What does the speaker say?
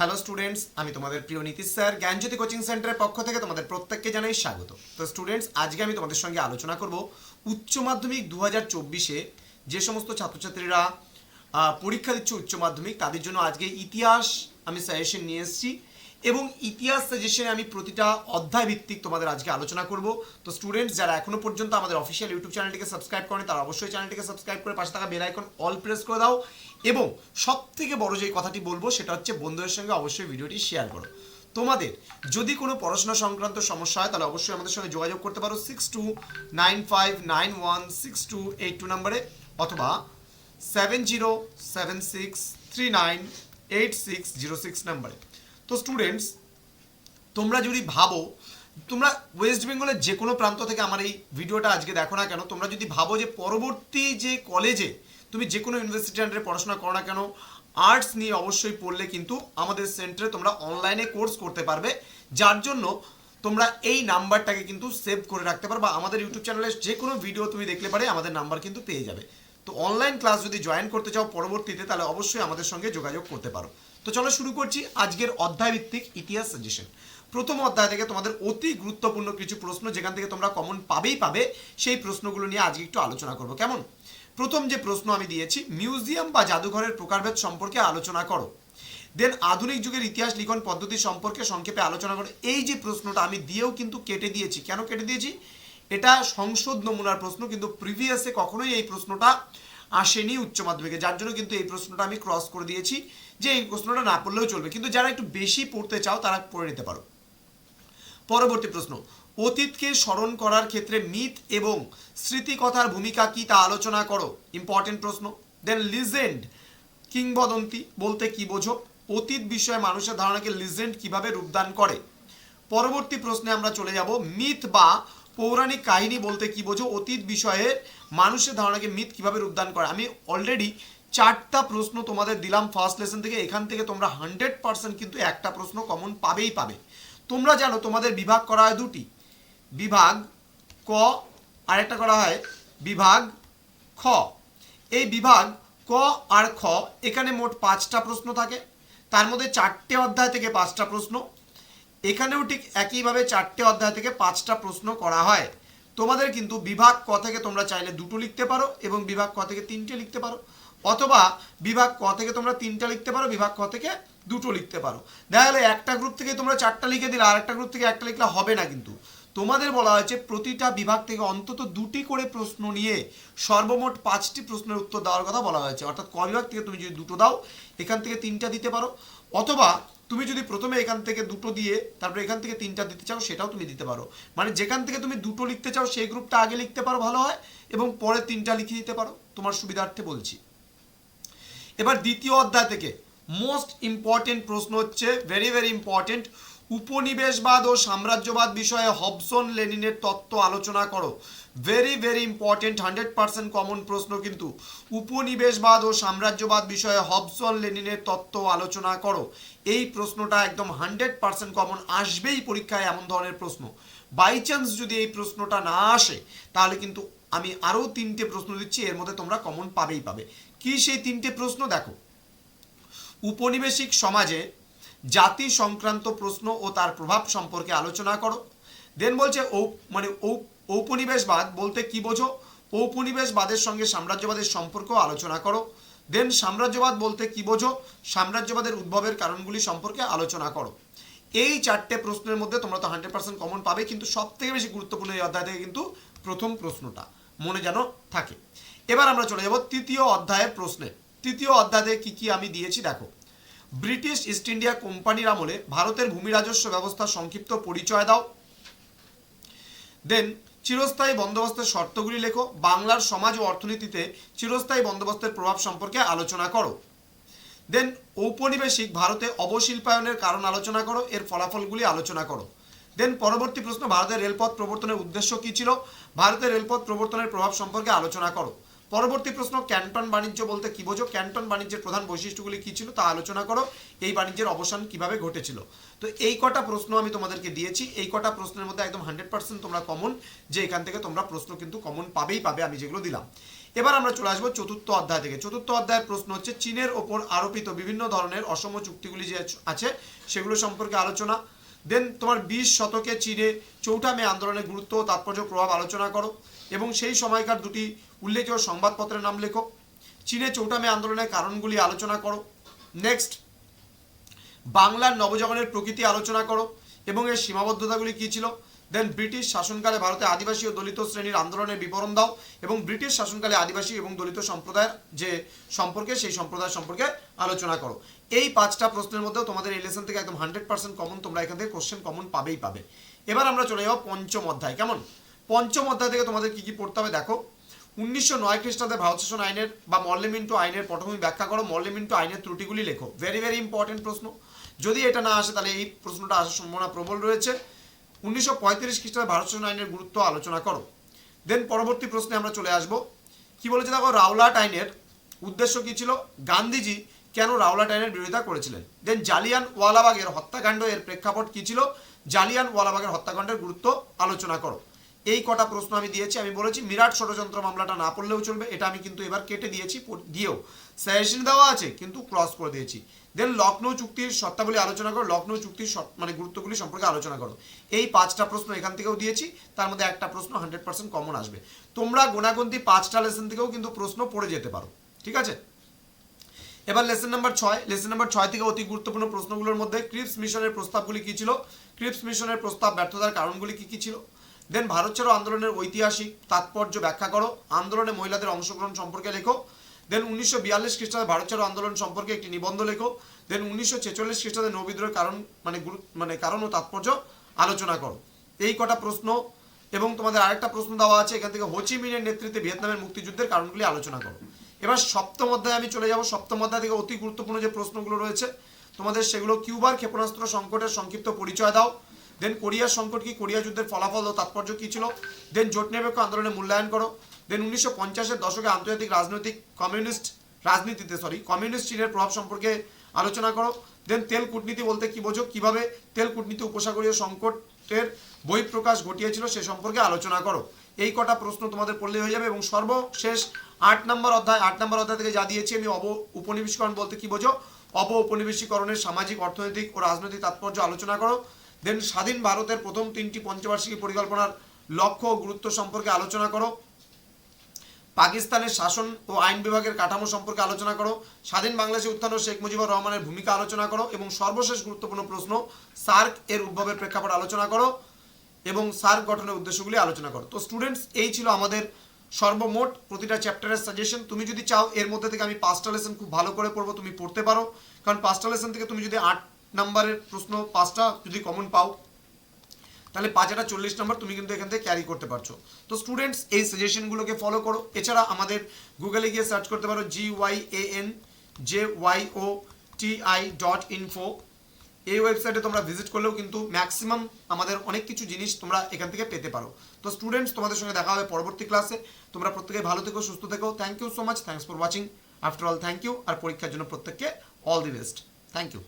Hello students আমি তোমাদের প্রিয় নীতিশ স্যার। জ্ঞানজ্যোতি কোচিং সেন্টারের পক্ষ থেকে তোমাদের প্রত্যেককে জানাই স্বাগত। তো স্টুডেন্টস আজকে আমি তোমাদের সঙ্গে আলোচনা করব উচ্চ মাধ্যমিক দু হাজার চব্বিশে যে সমস্ত ছাত্রছাত্রীরা পরীক্ষা দিচ্ছে উচ্চ মাধ্যমিক, তাদের জন্য আজকে ইতিহাস আমি সাজেশন নিয়ে এসেছি এবং ইতিহাস সাজেশনে আমি প্রতিটা অধ্যায় ভিত্তিক তোমাদের আজকে আলোচনা করব। তো স্টুডেন্টস যারা এখনও পর্যন্ত আমাদের অফিসিয়াল ইউটিউব চ্যানেলটিকে সাবস্ক্রাইব করেন, তারা অবশ্যই চ্যানেলটিকে সাবস্ক্রাইব করে পাশে থাকা বেল আইকন অল প্রেস করে দাও এবং সব থেকে বড় যে কথাটি বলব সেটা হচ্ছে বন্ধুদের সঙ্গে অবশ্যই ভিডিওটি শেয়ার করো। তোমাদের যদি কোনো পড়াশোনা সংক্রান্ত সমস্যা হয়, তাহলে অবশ্যই আমাদের সঙ্গে যোগাযোগ করতে পারো six two nine five nine one six two eight two নাম্বারে অথবা seven zero seven six three nine eight six zero six নাম্বারে তো স্টুডেন্টস তোমরা যদি ভাবো, তোমরা ওয়েস্ট বেঙ্গলের যে কোনো প্রান্ত থেকে আমার এই ভিডিওটা আজকে দেখো না কেন, তোমরা যদি ভাবো যে পরবর্তী যে কলেজে তুমি যে কোনো ইউনিভার্সিটি আন্ডারে পড়াশোনা করো না কেন আর্টস নিয়ে অবশ্যই পড়লে কিন্তু আমাদের সেন্টারে তোমরা অনলাইনে কোর্স করতে পারবে, যার জন্য তোমরা এই নাম্বারটাকে কিন্তু সেভ করে রাখতে পারো বা আমাদের ইউটিউব চ্যানেলে যে কোনো ভিডিও তুমি দেখলে পারে আমাদের নাম্বার কিন্তু পেয়ে যাবে। তো অনলাইন ক্লাস যদি জয়েন করতে চাও পরবর্তীতে, তাহলে অবশ্যই আমাদের সঙ্গে যোগাযোগ করতে পারো। তো চলো শুরু করছি আজকের অধ্যায় ভিত্তিক ইতিহাস সাজেশন প্রথম অধ্যায় থেকে তোমাদের অতি গুরুত্বপূর্ণ কিছু প্রশ্ন যেখান থেকে তোমরা কমন পাবেই পাবে, সেই প্রশ্নগুলো নিয়ে আজকে একটু আলোচনা করব। কেমন? প্রথম যে প্রশ্ন আমি দিয়েছি, মিউজিয়াম বা জাদুঘরের প্রকারভেদ সম্পর্কে আলোচনা করো। দেন আধুনিক যুগের ইতিহাস, লিখন পদ্ধতি সম্পর্কে সংক্ষেপে আলোচনা করো। এই যে প্রশ্নটা আমি দিয়েও কিন্তু কেটে দিয়েছি। কেন কেটে দিয়েছি? এটা সংসদ নমুনার প্রশ্ন, কিন্তু প্রিভিয়াসে কখনোই এই প্রশ্নটা আসেনি উচ্চ মাধ্যমিকে। যার জন্য কিন্তু এই প্রশ্নটা আমি ক্রস করে দিয়েছি যে এই প্রশ্নটা না পড়লেও চলবে। কিন্তু যারা একটু বেশি পড়তে চাও, তারা পড়ে নিতে পারো। পরবর্তী প্রশ্ন অতীতকে স্মরণ করার ক্ষেত্রে মিথ এবং স্মৃতিকথার ভূমিকা কি তা আলোচনা করো। ইম্পর্টেন্ট প্রশ্ন। দেন লিজেন্ড কিংবদন্তি বলতে কি বোঝো? অতীত বিষয়ে মানুষের ধারণাকে লিজেন্ড কীভাবে রূপদান করে? পরবর্তী প্রশ্নে আমরা চলে যাব। মিথ বা পৌরাণিক কাহিনী বলতে কি বোঝো? অতীত বিষয়ে মানুষের ধারণাকে মিথ কীভাবে রূপদান করে? আমি অলরেডি চারটা প্রশ্ন তোমাদের দিলাম ফার্স্ট লেসন থেকে। এখান থেকে তোমরা হান্ড্রেড পার্সেন্ট কিন্তু একটা প্রশ্ন কমন পাবেই পাবে। তোমরা জানো তোমাদের বিভাগ করা হয় দুটি। বিভাগ ক, আরেকটা করা হয়, বিভাগ খ। এই বিভাগ ক আর খ, এখানে মোট পাঁচটা প্রশ্ন থাকে। তার মধ্যে চারটে অধ্যায় থেকে পাঁচটা প্রশ্ন। এখানেও ঠিক একইভাবে চারটে অধ্যায় থেকে পাঁচটা প্রশ্ন করা হয়। তোমাদের কিন্তু বিভাগ ক থেকে তোমরা চাইলে দুটো লিখতে পারো এবং বিভাগ ক থেকে তিনটে লিখতে পারো। অথবা বিভাগ ক থেকে তোমরা তিনটা লিখতে পারো, বিভাগ ক থেকে দুটো লিখতে পারো। দেখা গেলো একটা গ্রুপ থেকে তোমরা চারটা লিখে দিলে আর একটা গ্রুপ থেকে একটা লিখলে হবে না কিন্তু। তোমাদের বলা হয়েছে, প্রতিটা বিভাগ থেকে অন্তত দুটি করে প্রশ্ন নিয়ে সর্বমোট পাঁচটি প্রশ্নের উত্তর দেওয়ার কথা বলা হয়েছে। অর্থাৎ ক বিভাগ থেকে তুমি যদি দুটো দাও, এখান থেকে তিনটা দিতে পারো। অথবা তুমি যদি প্রথমে এখান থেকে দুটো দিয়ে তারপরে এখান থেকে তিনটা দিতে চাও, সেটাও তুমি দিতে পারো। মানে যেখান থেকে তুমি দুটো লিখতে চাও, সেই গ্রুপটা আগে লিখতে পারো ভালো হয়, এবং পরে তিনটা লিখে দিতে পারো, তোমার সুবিধার্থে বলছি। এবার দ্বিতীয় অধ্যায় থেকে। মোস্ট ইম্পর্টেন্ট প্রশ্ন হচ্ছে ভেরি ভেরি ইম্পর্টেন্ট উপনিবেশবাদ ও সাম্রাজ্যবাদ বিষয়ে হবসন লেনিনের তত্ত্ব আলোচনা করো। Very very important hundred percent common প্রশ্ন কিন্তু। উপনিবেশবাদ ও সাম্রাজ্যবাদ বিষয়ে হবসন লেনিনের তত্ত্ব আলোচনা করো। এই প্রশ্নটা একদম হান্ড্রেড পার্সেন্ট কমন আসবেই পরীক্ষায় এমন ধরনের প্রশ্ন। বাই চান্স যদি এই প্রশ্নটা না আসে, তাহলে কিন্তু আমি আরও তিনটে প্রশ্ন দিচ্ছি, এর মধ্যে তোমরা কমন পাবেই পাবে। কি সেই তিনটে প্রশ্ন? দেখো। উপনিবেশিক সমাজে জাতি সংক্রান্ত প্রশ্ন ও তার প্রভাব সম্পর্কে আলোচনা করো। দেন বলছে, ঔ মানে ঔপনিবেশবাদ বলতে কি বোঝো? ঔপনিবেশবাদের সঙ্গে সাম্রাজ্যবাদের সম্পর্ক আলোচনা করো। দেন সাম্রাজ্যবাদ বলতে কি বোঝো? সাম্রাজ্যবাদের উদ্ভবের কারণগুলি সম্পর্কে আলোচনা করো। এই চারটে প্রশ্নের মধ্যে তোমরা তো হান্ড্রেড পার্সেন্ট কমন পাবে, কিন্তু সব থেকে বেশি গুরুত্বপূর্ণ এই অধ্যায় থেকে কিন্তু প্রথম প্রশ্নটা মনে যেন থাকে। এবার আমরা চলে যাব তৃতীয় অধ্যায়ের প্রশ্নে। তৃতীয় অধ্যায়ে কি কি আমি দিয়েছি দেখো। ব্রিটিশ ইস্ট ইন্ডিয়া কোম্পানির আমলে ভারতের ভূমি রাজস্ব ব্যবস্থা সংক্ষিপ্ত পরিচয় দাও। দেন চিরস্থায়ী বন্দোবস্তের শর্তগুলি লেখো। বাংলার সমাজ ও অর্থনীতিতে চিরস্থায়ী বন্দোবস্তের প্রভাব সম্পর্কে আলোচনা করো। দেন ঔপনিবেশিক ভারতে অবশিল্পায়নের কারণ আলোচনা করো। এর ফলাফলগুলি আলোচনা করো। দেন পরবর্তী প্রশ্ন, ভারতের রেলপথ প্রবর্তনের উদ্দেশ্য কী ছিল? ভারতের রেলপথ প্রবর্তনের প্রভাব সম্পর্কে আলোচনা করো। পরবর্তী প্রশ্ন, ক্যান্টন বাণিজ্য বলতে কি বোঝো? ক্যান্টন বাণিজ্যের প্রধান বৈশিষ্ট্যগুলি কী ছিল তা আলোচনা করো। এই বাণিজ্যের অবসান কীভাবে ঘটেছিল? তো এই কটা প্রশ্ন আমি তোমাদেরকে দিয়েছি। এই কটা প্রশ্নের মধ্যে একদম হান্ড্রেড পার্সেন্ট তোমরা কমন যে এখান থেকে তোমরা প্রশ্ন কিন্তু কমন পাবেই পাবে, আমি যেগুলো দিলাম। এবার আমরা চলে আসব চতুর্থ অধ্যায় থেকে। চতুর্থ অধ্যায়ের প্রশ্ন হচ্ছে, চীনের ওপর আরোপিত বিভিন্ন ধরনের অসম চুক্তিগুলি যে আছে, সেগুলো সম্পর্কে আলোচনা। দেন তোমার বিশ শতকে চীনে চৌঠা মে আন্দোলনের গুরুত্ব ও তাৎপর্য প্রভাব আলোচনা করো এবং সেই সময়কার দুটি উল্লেখীয় সংবাদপত্রের নাম লেখো। চীনে চৌঠা মে আন্দোলনের কারণগুলি আলোচনা করো। নেক্সট বাংলার নবজাগরণের প্রকৃতি আলোচনা করো এবং এর সীমাবদ্ধতাগুলি কী ছিল? দেন ব্রিটিশ শাসনকালে ভারতে আদিবাসী ও দলিত শ্রেণির আন্দোলনের বিবরণ দাও এবং ব্রিটিশ শাসনকালে আদিবাসী এবং দলিত সম্প্রদায়ের যে সম্পর্কে, সেই সম্প্রদায় সম্পর্কে আলোচনা করো। এই পাঁচটা প্রশ্নের মধ্যেও তোমাদের লেসন থেকে একদম হান্ড্রেড পার্সেন্ট কমন তোমরা এখান থেকে কোশ্চেন কমন পাবেই পাবে। এবার আমরা চলে যাব পঞ্চম অধ্যায়, কেমন? পঞ্চম অধ্যায় থেকে তোমাদের কি কি পড়তে হবে দেখো। উনিশশো নয় খ্রিস্টাব্দে ভারত শাসন আইনের বা মল্লেমিন্টু আইনের পটভূমি ব্যাখ্যা করো মল্লেমিন্টু আইনের ত্রুটিগুলি লেখো। ভেরি ভেরি ইম্পর্টেন্ট প্রশ্ন। যদি এটা না আসে তাহলে এই প্রশ্নটা আসার সম্ভাবনা প্রবল রয়েছে। উনিশশো পঁয়ত্রিশ খ্রিস্টাব্দে ভারত শাসন আইনের গুরুত্ব আলোচনা করো। দেন পরবর্তী প্রশ্নে আমরা চলে আসব। কি বলেছে দেখো? রাওলাট আইনের উদ্দেশ্য কি ছিল? গান্ধীজি কেন রাওলাট আইনের বিরোধিতা করেছিলেন? দেন জালিয়ান ওয়ালাবাগের হত্যাকাণ্ড এর প্রেক্ষাপট কি ছিল? জালিয়ান ওয়ালাবাগের হত্যাকাণ্ডের গুরুত্ব আলোচনা করো। এই কটা প্রশ্ন আমি দিয়েছি, আমি বলেছি মিরাট ষড়যন্ত্র মামলাটা না পড়লেও চলবে, এটা আমি কিন্তু এবার কেটে দিয়েছি দিয়েও। সাজেশন দেওয়া আছে, কিন্তু ক্রস করে দিয়েছি। দেন লখনৌ চুক্তির সত্তাবলী আলোচনা করো, লখনৌ চুক্তির মানে গুরুত্বগুলি সম্পর্কে আলোচনা করো। এই পাঁচটা প্রশ্ন এখান থেকেও দিয়েছি, তার মধ্যে একটা প্রশ্ন হান্ড্রেড পার্সেন্ট কমন আসবে। তোমরা গোনাগন্তি পাঁচটা লেসন থেকেও কিন্তু প্রশ্ন পড়ে যেতে পারো, ঠিক আছে? এবার লেসন নাম্বার ছয়। লেসন নাম্বার ছয় থেকে অতি গুরুত্বপূর্ণ প্রশ্নগুলোর মধ্যে ক্রিপস মিশনের প্রস্তাবগুলি কী ছিল? ক্রিপস মিশনের প্রস্তাব ব্যর্থতার কারণগুলি কী কী ছিল? দেন ভারত ছাড়ো আন্দোলনের ঐতিহাসিক তাৎপর্য ব্যাখ্যা করো। আন্দোলনে মহিলাদের অংশগ্রহণ সম্পর্কে লেখো। দেন উনিশশো বিয়াল্লিশ খ্রিস্টাব্দে ভারত ছাড়ো আন্দোলন সম্পর্কে একটি নিবন্ধ লেখো। দেন উনিশশো ছেচল্লিশ খ্রিস্টাব্দে নৌবিদ্রোহের কারণ মানে গুরু মানে কারণ ও তাৎপর্য আলোচনা করো। এই কটা প্রশ্ন এবং তোমাদের আরেকটা প্রশ্ন দেওয়া আছে। এখান থেকে হোচি মিনের নেতৃত্বে ভিয়েতনামের মুক্তিযুদ্ধের কারণগুলি আলোচনা করো। এবার সপ্তম অধ্যায়ে আমি চলে যাব। সপ্তম অধ্যায় থেকে অতি গুরুত্বপূর্ণ যে প্রশ্নগুলো রয়েছে, তোমাদের সেগুলো কিউবার ক্ষেপণাস্ত্র সংকটের সংক্ষিপ্ত পরিচয় দাও। দেন কোরিয়ার সংকট কি? কোরিয়া যুদ্ধের ফলাফল ও তাৎপর্য কি ছিল? দেন জোট নিরপেক্ষ আন্দোলনের মূল্যায়ন করো। দেন উনিশশো পঞ্চাশের দশকে আন্তর্জাতিক রাজনৈতিক কমিউনিস্ট রাজনীতিতে সরি কমিউনিস্ট চীনের প্রভাব সম্পর্কে আলোচনা করো। দেন তেল কূটনীতি বলতে কি বোঝো? কীভাবে তেল কূটনীতি উপসাগরীয় সংকটের বহিঃপ্রকাশ ঘটিয়েছিল সে সম্পর্কে আলোচনা করো। এই কটা প্রশ্ন তোমাদের পড়লে হয়ে যাবে এবং সর্বশেষ আট নম্বর অধ্যায়, আট নম্বর অধ্যায় থেকে যা দিয়েছি, আমি অব, উপনিবেশীকরণ বলতে কি বোঝো? অব উপনিবেশীকরণের সামাজিক, অর্থনৈতিক ও রাজনৈতিক তাৎপর্য আলোচনা করো। দেন স্বাধীন ভারতের প্রথম তিনটি পঞ্চবার্ষিকী পরিকল্পনার লক্ষ্য ও গুরুত্ব সম্পর্কে আলোচনা করো। পাকিস্তানের শাসন ও আইন বিভাগের কাঠামো সম্পর্কে আলোচনা করো। স্বাধীন বাংলাদেশে উত্থান ও শেখ মুজিবুর রহমানের ভূমিকা আলোচনা করো এবং সর্বশেষ গুরুত্বপূর্ণ প্রশ্ন, সার্ক এর উদ্ভবের প্রেক্ষাপট আলোচনা করো এবং সার্ক গঠনের উদ্দেশ্যগুলি আলোচনা করো। তো স্টুডেন্টস এই ছিল আমাদের সর্বমোট প্রতিটা চ্যাপ্টারের সাজেশন তুমি যদি চাও, এর মধ্যে থেকে আমি পাঁচটা লেসন খুব ভালো করে পড়ব, তুমি পড়তে পারো। কারণ পাঁচটা লেসন থেকে তুমি যদি আট নাম্বারের প্রশ্ন, পাঁচটা যদি কমন পাও, তাহলে পাঁচ হাজার চল্লিশ নম্বর তুমি কিন্তু এখান থেকে ক্যারি করতে পারছ। তো স্টুডেন্টস এই সাজেশনগুলোকে ফলো করো। এছাড়া আমাদের গুগলে গিয়ে সার্চ করতে পারো G Y A N J Y O T I dot info এই ওয়েবসাইটে তোমরা ভিজিট করলেও কিন্তু ম্যাক্সিমাম আমাদের অনেক কিছু জিনিস তোমরা এখান থেকে পেতে পারো। তো স্টুডেন্টস তোমাদের সঙ্গে দেখা হবে পরবর্তী ক্লাসে তোমরা প্রত্যেকে ভালো থেকো, সুস্থ থেকো। Thank you so much thanks for watching after all thank you আর পরীক্ষার জন্য প্রত্যেককে all the best thank you